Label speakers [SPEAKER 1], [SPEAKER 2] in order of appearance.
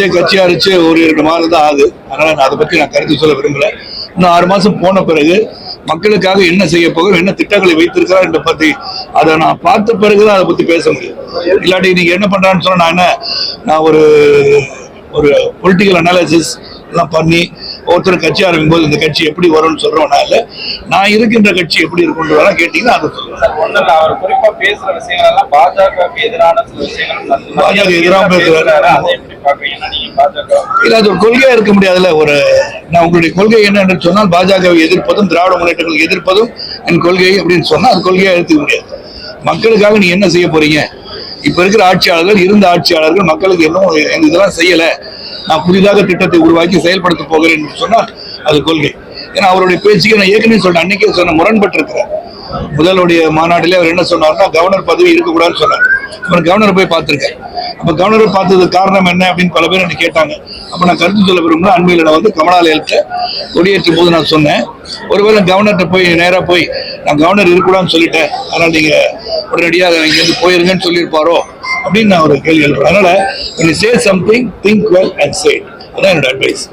[SPEAKER 1] விஜய் கட்சி அரிச்சு ஒரு இரண்டு மாதம் தான் ஆகுது. அதனால நான் அதை பத்தி நான் கருத்து சொல்ல விரும்பல. இன்னும் ஆறு மாசம் போன பிறகு மக்களுக்காக என்ன செய்ய போகிறோம் என்ன திட்டங்களை வைத்திருக்கிறார் என்ற பத்தி அதை நான் பார்த்த பிறகுதான் அதை பத்தி பேச முடியும். இல்லாட்டி நீங்க என்ன பண்றான்னு சொன்னா நான் என்ன நான் ஒரு ஒரு பொலிட்டிக்கல் அனாலிசிஸ் எல்லாம் பண்ணி ஒருத்தர் கட்சி ஆரம்பிக்கும் போது இந்த கட்சி எப்படி வரும்னு சொல்றோம்னா இல்ல நான் இருக்கின்ற கட்சி எப்படி இருக்கும்னு வேணா கேட்டீங்கன்னா அதை சொல்லுவேன்
[SPEAKER 2] அவர் குறிப்பா பேசுற விஷயங்கள் எல்லாம் பாஜகவுக்கு எதிரான சில விஷயங்கள் வந்து
[SPEAKER 1] பாஜக எதிராக பேசுறாரு. இல்ல அது ஒரு கொள்கையா இருக்க முடியாதுல்ல. ஒரு நான் உங்களுடைய கொள்கை என்ன என்று சொன்னால் பாஜகவை எதிர்ப்பதும் திராவிட முன்னேற்றங்களை எதிர்ப்பதும் என் கொள்கை அப்படின்னு சொன்னா அது கொள்கையா எடுத்துக்க முடியாது. மக்களுக்காக நீ என்ன செய்ய போறீங்க? இப்ப இருக்கிற ஆட்சியாளர்கள் இருந்த ஆட்சியாளர்கள் மக்களுக்கு இன்னும் எங்க இதெல்லாம் செய்யல. நான் புதிதாக திட்டத்தை உருவாக்கி செயல்படுத்த போகிறேன் என்று சொன்னால் அது கொள்கை. ஏன்னா அவருடைய பேச்சுக்கு நான் ஏற்கனவே சொன்னேன் அன்னைக்கே சொன்ன முரண்பட்டிருக்கிறேன் முதலுடைய மாநாட்டிலே அவர் என்ன சொன்னார்னா கவர்னர் பதவி இருக்கக்கூடாதுன்னு சொன்னார். அப்புறம் கவர்னர் போய் பார்த்திருக்கேன் அப்போ கவர்னரை பார்த்ததுக்கு காரணம் என்ன அப்படின்னு பல பேர் என்ன கேட்டாங்க. அப்போ நான் கருத்து சொல்ல விரும்புகிறேன் அண்மையில் நான் வந்து கமலாலயத்தை கொடியேற்றும் போது நான் சொன்னேன். ஒருவேளை கவர்னர்கிட்ட போய் நேராக போய் நான் கவர்னர் இருக்கக்கூடாதுன்னு சொல்லிட்டேன். அதனால் நீங்கள் உடனடியாக இங்கேருந்து போயிருங்கன்னு சொல்லியிருப்பாரோ? அப்படின்னு நான் ஒரு கேள்வி எழுப்புறேன். அதனால say something think well and say அதான் என்னோட அட்வைஸ்